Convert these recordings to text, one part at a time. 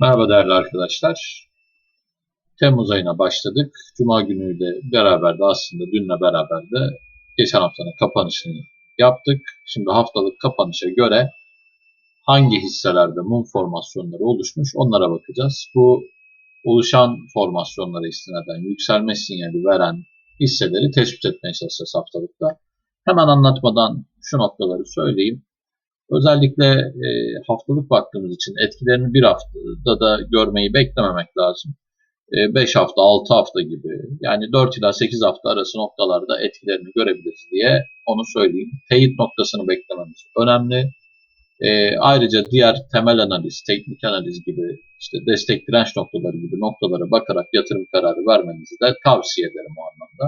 Merhaba değerli arkadaşlar. Temmuz ayına başladık. Cuma günü de beraber de aslında dünle beraber de geçen haftanın kapanışını yaptık. Şimdi haftalık kapanışa göre hangi hisselerde mum formasyonları oluşmuş onlara bakacağız. Bu oluşan formasyonlara istinaden yükselme sinyali veren hisseleri tespit etmeye çalışacağız haftalıkta. Hemen anlatmadan şu noktaları söyleyeyim. Özellikle e, haftalık baktığımız için etkilerini bir haftada da görmeyi beklememek lazım. 5 e, hafta, 6 hafta gibi yani 4 ila 8 hafta arası noktalarda etkilerini görebiliriz diye onu söyleyeyim. Teyit noktasını beklememiz önemli. E, ayrıca diğer temel analiz, teknik analiz gibi işte destek direnç noktaları gibi noktalara bakarak yatırım kararı vermenizi de tavsiye ederim o anlamda.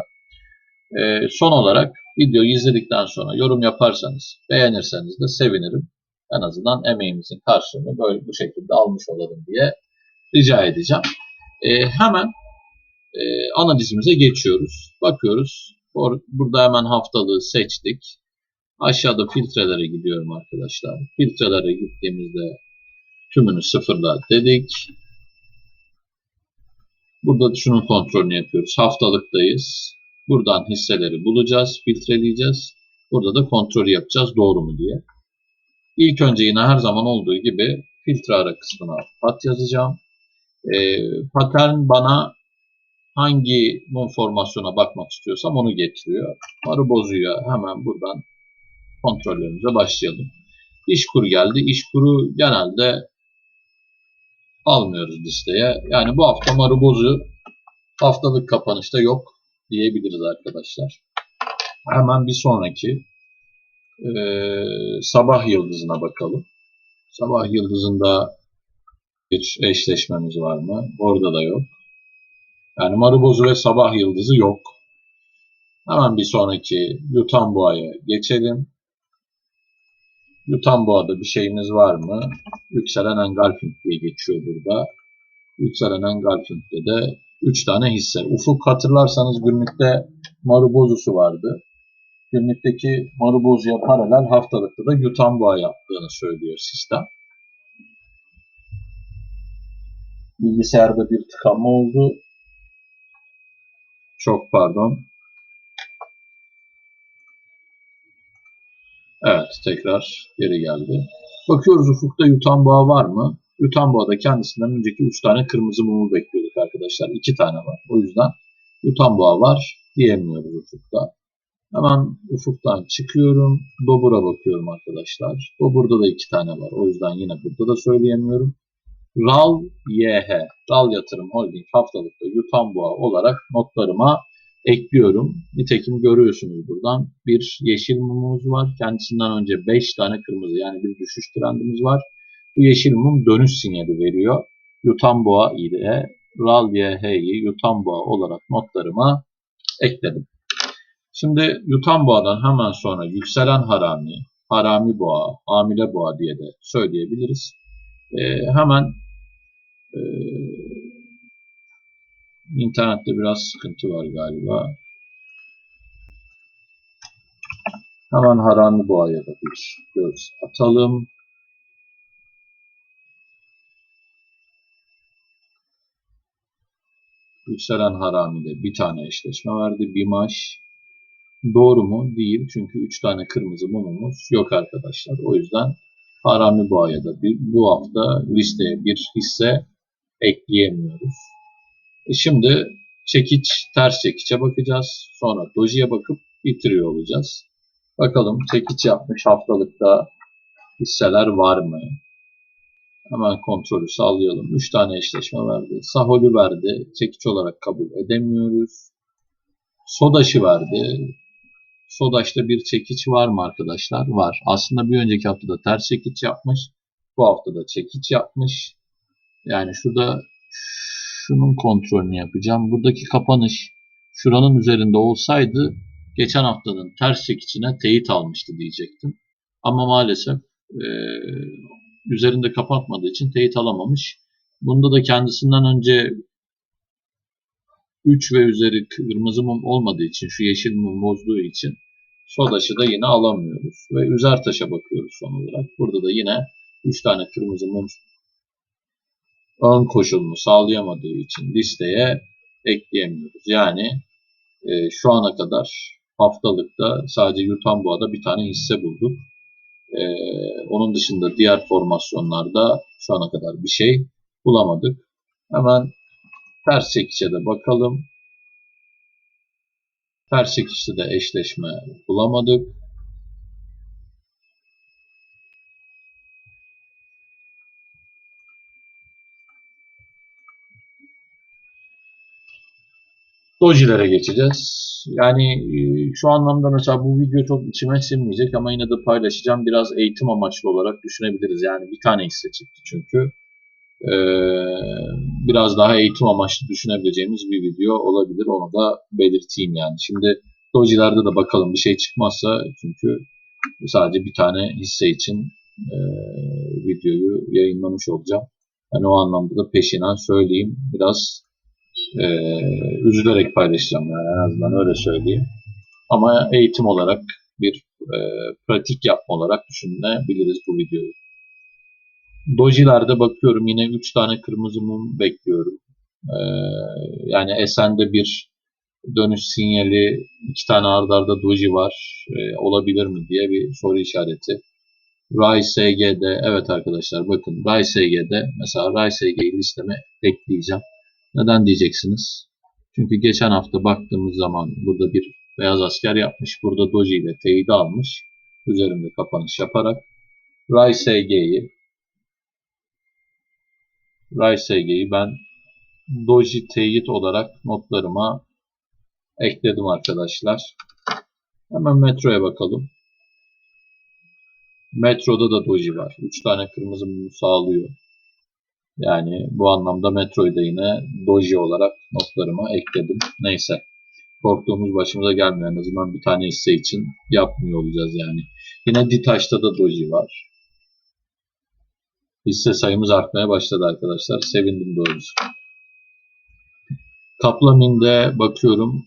E, son olarak videoyu izledikten sonra yorum yaparsanız, beğenirseniz de sevinirim. En azından emeğimizin karşılığını böyle bu şekilde almış olalım diye rica edeceğim. E, hemen e, analizimize geçiyoruz. Bakıyoruz. Burada hemen haftalığı seçtik. Aşağıda filtrelere gidiyorum arkadaşlar. Filtrelere gittiğimizde tümünü sıfırla dedik. Burada şunun kontrolünü yapıyoruz. Haftalıktayız. Buradan hisseleri bulacağız, filtreleyeceğiz. Burada da kontrol yapacağız doğru mu diye. İlk önce yine her zaman olduğu gibi filtre ara kısmına pat yazacağım. E, pattern bana hangi mum formasyona bakmak istiyorsam onu getiriyor. Marı bozuyor. Hemen buradan kontrollerimize başlayalım. İş kuru geldi. İş kuru genelde almıyoruz listeye. Yani bu hafta marı bozu haftalık kapanışta yok diyebiliriz arkadaşlar. Hemen bir sonraki e, sabah yıldızına bakalım. Sabah yıldızında bir eşleşmemiz var mı? Orada da yok. Yani Marubozu ve Sabah Yıldızı yok. Hemen bir sonraki Yutan Boğa'ya geçelim. Yutan Boğa'da bir şeyimiz var mı? Yükselen Engulfing diye geçiyor burada. Yükselen Engulfing'de de 3 tane hisse. Ufuk hatırlarsanız günlükte Marubozu'su vardı. Günlükteki Marubozu'ya paralel haftalıkta da Yutan Boğa yaptığını söylüyor sistem. Bilgisayarda bir tıkanma oldu. Çok pardon. Evet tekrar geri geldi. Bakıyoruz ufukta yutan var mı? Yutan boğada kendisinden önceki 3 tane kırmızı mumu bekliyorduk arkadaşlar. 2 tane var. O yüzden yutan boğa var diyemiyoruz ufukta. Hemen ufuktan çıkıyorum. Dobur'a bakıyorum arkadaşlar. Dobur'da da 2 tane var. O yüzden yine burada da söyleyemiyorum. RAL YH, RAL Yatırım Holding haftalıkta yutan boğa olarak notlarıma ekliyorum. Nitekim görüyorsunuz buradan bir yeşil mumumuz var. Kendisinden önce 5 tane kırmızı yani bir düşüş trendimiz var. Bu yeşil mum dönüş sinyali veriyor. Yutan boğa ile RAL YH'yi yutan boğa olarak notlarıma ekledim. Şimdi yutan boğadan hemen sonra yükselen harami, harami boğa, hamile boğa diye de söyleyebiliriz. Ee, hemen ee, internette biraz sıkıntı var galiba. Hemen Harami Boğa'ya da bir göz atalım. Yükselen Harami'de bir tane eşleşme verdi. Bimaş. Doğru mu? Değil. Çünkü 3 tane kırmızı mumumuz yok arkadaşlar. O yüzden Harami Boğa'ya da bir, bu hafta listeye bir hisse ekleyemiyoruz. E şimdi çekiç, ters çekiçe bakacağız. Sonra dojiye bakıp bitiriyor olacağız. Bakalım çekiç yapmış haftalıkta hisseler var mı? Hemen kontrolü sağlayalım. 3 tane eşleşme verdi. Saholü verdi. Çekiç olarak kabul edemiyoruz. Sodaş'ı verdi. Sodaş'ta bir çekiç var mı arkadaşlar? Var. Aslında bir önceki haftada ters çekiç yapmış. Bu haftada çekiç yapmış. Yani şurada şunun kontrolünü yapacağım. Buradaki kapanış şuranın üzerinde olsaydı geçen haftanın ters çekicine teyit almıştı diyecektim. Ama maalesef e, üzerinde kapatmadığı için teyit alamamış. Bunda da kendisinden önce 3 ve üzeri kırmızı mum olmadığı için şu yeşil mum bozduğu için sodaşı da yine alamıyoruz. Ve üzer taşa bakıyoruz son olarak. Burada da yine 3 tane kırmızı mum ön koşulunu sağlayamadığı için listeye ekleyemiyoruz. Yani e, şu ana kadar haftalıkta sadece Yutamboa'da bir tane hisse bulduk. E, onun dışında diğer formasyonlarda şu ana kadar bir şey bulamadık. Hemen ters çekiçe de bakalım. Ters çekiçte de eşleşme bulamadık. Dojilere geçeceğiz. Yani e, şu anlamda mesela bu video çok içime sinmeyecek ama yine de paylaşacağım. Biraz eğitim amaçlı olarak düşünebiliriz. Yani bir tane hisse çıktı çünkü. Ee, biraz daha eğitim amaçlı düşünebileceğimiz bir video olabilir. Onu da belirteyim yani. Şimdi dojilerde de bakalım bir şey çıkmazsa çünkü sadece bir tane hisse için e, videoyu yayınlamış olacağım. Yani o anlamda da peşinen söyleyeyim. Biraz e, üzülerek paylaşacağım yani en azından öyle söyleyeyim. Ama eğitim olarak bir e, pratik yapma olarak düşünebiliriz bu videoyu. Dojilerde bakıyorum yine 3 tane kırmızı mum bekliyorum. E, yani Esen'de bir dönüş sinyali, iki tane ardarda arda doji var. E, olabilir mi diye bir soru işareti. SG'de evet arkadaşlar bakın SG'de mesela SG'yi listeme ekleyeceğim. Neden diyeceksiniz? Çünkü geçen hafta baktığımız zaman burada bir beyaz asker yapmış. Burada Doji ile teyit almış. Üzerinde kapanış yaparak Rai SG'yi Rai SG'yi ben Doji teyit olarak notlarıma ekledim arkadaşlar. Hemen metroya bakalım. Metroda da Doji var. 3 tane kırmızı mumu sağlıyor. Yani bu anlamda Metro'yu yine Doji olarak notlarıma ekledim. Neyse. Korktuğumuz başımıza gelmiyor. En azından bir tane hisse için yapmıyor olacağız yani. Yine Ditaş'ta da Doji var. Hisse sayımız artmaya başladı arkadaşlar. Sevindim doğrusu. Kaplamin'de bakıyorum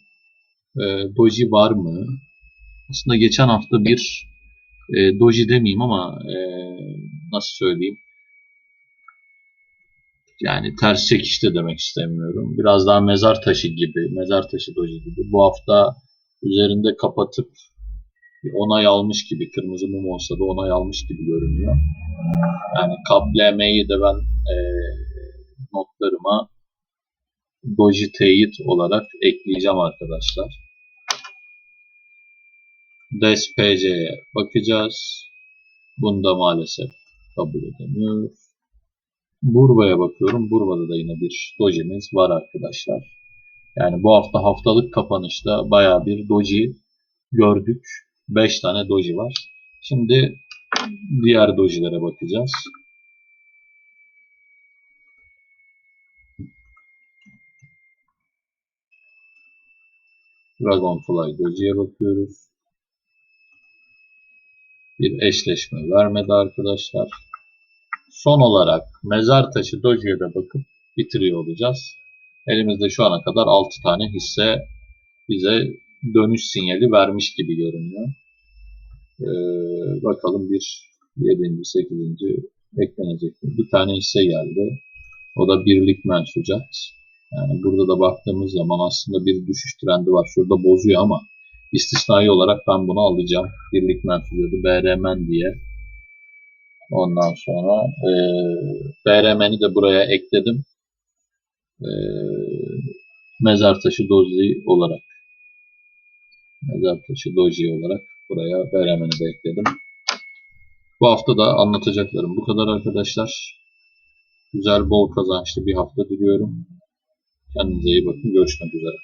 e, Doji var mı? Aslında geçen hafta bir e, Doji demeyeyim ama e, nasıl söyleyeyim yani ters çekişte demek istemiyorum. Biraz daha mezar taşı gibi, mezar taşı doji gibi. Bu hafta üzerinde kapatıp onay almış gibi, kırmızı mum olsa da onay almış gibi görünüyor. Yani KAP-LM'yi de ben e, notlarıma doji teyit olarak ekleyeceğim arkadaşlar. DESPC'ye bakacağız. Bunda maalesef kabul edemiyor. Burva'ya bakıyorum. Burva'da da yine bir dojimiz var arkadaşlar. Yani bu hafta haftalık kapanışta baya bir doji gördük. 5 tane doji var. Şimdi diğer dojilere bakacağız. Dragonfly dojiye bakıyoruz. Bir eşleşme vermedi arkadaşlar. Son olarak mezar taşı Doji'ye de bakıp bitiriyor olacağız. Elimizde şu ana kadar 6 tane hisse bize dönüş sinyali vermiş gibi görünüyor. Ee, bakalım bir 7. 8. eklenecek? Bir tane hisse geldi. O da birlik mensucat. Yani burada da baktığımız zaman aslında bir düşüş trendi var. Şurada bozuyor ama istisnai olarak ben bunu alacağım. Birlik mensucatı BRMN diye Ondan sonra e, BRM'ni de buraya ekledim. E, mezar taşı doji olarak mezar taşı doji olarak buraya BRM'ni de ekledim. Bu hafta da anlatacaklarım bu kadar arkadaşlar. Güzel bol kazançlı bir hafta diliyorum. Kendinize iyi bakın. Görüşmek üzere.